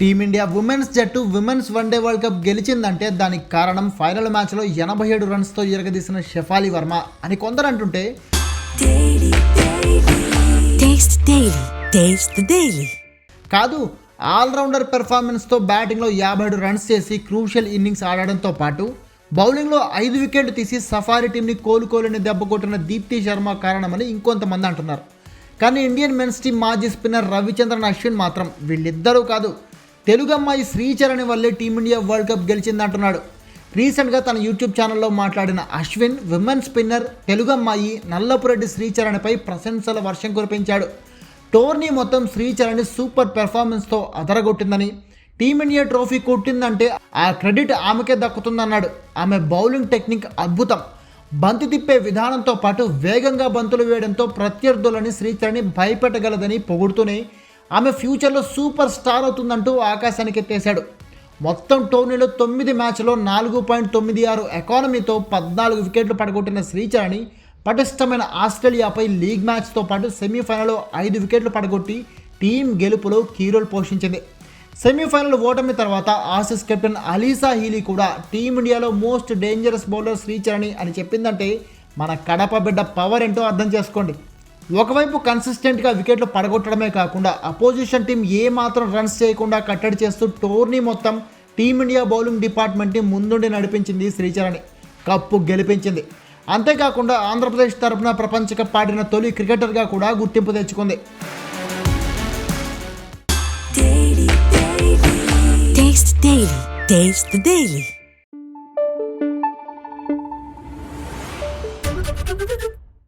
Team India women's జట్టు women's one day world cup గెలిచిందంటే దానికి కారణం ఫైనల్ మ్యాచ్లో ఎనభై ఏడు రన్స్తో ఎరగదీసిన షెఫాలి వర్మ అని కొందరు అంటుంటే. కాదు ఆల్రౌండర్ పెర్ఫార్మెన్స్తో బ్యాటింగ్లో యాభై ఏడు రన్స్ చేసి క్రూషియల్ ఇన్నింగ్స్ ఆడడంతో పాటు బౌలింగ్లో ఐదు వికెట్లు తీసి సఫారీ టీంని కోలుకోలేని దెబ్బ కొట్టిన దీప్తి శర్మ కారణమని ఇంకొంతమంది అంటున్నారు. కానీ ఇండియన్ మెన్స్ టీం మాజీ స్పిన్నర్ రవిచంద్రన్ అశ్విన్ మాత్రం వీళ్ళిద్దరూ కాదు. తెలుగు అమ్మాయి శ్రీచరణి వల్లే టీమిండియా వరల్డ్ కప్ గెలిచిందంటున్నాడు. రీసెంట్గా తన యూట్యూబ్ ఛానల్లో మాట్లాడిన అశ్విన్ విమెన్ స్పిన్నర్ తెలుగు అమ్మాయి నల్లపురెడ్డి శ్రీచరణిపై ప్రశంసల వర్షం కురిపించాడు. టోర్నీ మొత్తం శ్రీచరణి సూపర్ పెర్ఫార్మెన్స్తో అదరగొట్టిందని టీమిండియా ట్రోఫీ కొట్టిందంటే ఆ క్రెడిట్ ఆమెకే దక్కుతుందన్నాడు. ఆమె బౌలింగ్ టెక్నిక్ అద్భుతం. బంతి తిప్పే విధానంతో పాటు వేగంగా బంతులు వేయడంతో ప్రత్యర్థులని శ్రీచరణి భయపెట్టగలదని పొగుడుతూనే ఆమె ఫ్యూచర్లో సూపర్ స్టార్ అవుతుందంటూ ఆకాశానికి ఎత్తేశాడు. మొత్తం టోర్నీలో తొమ్మిది మ్యాచ్లో నాలుగు పాయింట్ తొమ్మిది ఆరు ఎకానమీతో పద్నాలుగు వికెట్లు పడగొట్టిన శ్రీచరణి పటిష్టమైన ఆస్ట్రేలియాపై లీగ్ మ్యాచ్తో పాటు సెమీఫైనల్లో ఐదు వికెట్లు పడగొట్టి టీం గెలుపులో కీరోల్ పోషించింది. సెమీఫైనల్ ఓటమి తర్వాత ఆసీస్ కెప్టెన్ అలీసా హీలీ కూడా టీమిండియాలో మోస్ట్ డేంజరస్ బౌలర్ శ్రీచరణి అని చెప్పిందంటే మన కడప బిడ్డ పవర్ ఏంటో అర్థం చేసుకోండి. ఒకవైపు కన్సిస్టెంట్గా వికెట్లు పడగొట్టడమే కాకుండా అపోజిషన్ టీం ఏమాత్రం రన్స్ చేయకుండా కట్టడి చేస్తూ టోర్నీ మొత్తం టీమిండియా బౌలింగ్ డిపార్ట్మెంట్ని ముందుండి నడిపించింది శ్రీచరణి. కప్పు గెలిపించింది. అంతేకాకుండా ఆంధ్రప్రదేశ్ తరఫున ప్రపంచ కప్ ఆడిన తొలి క్రికెటర్గా కూడా గుర్తింపు తెచ్చుకుంది.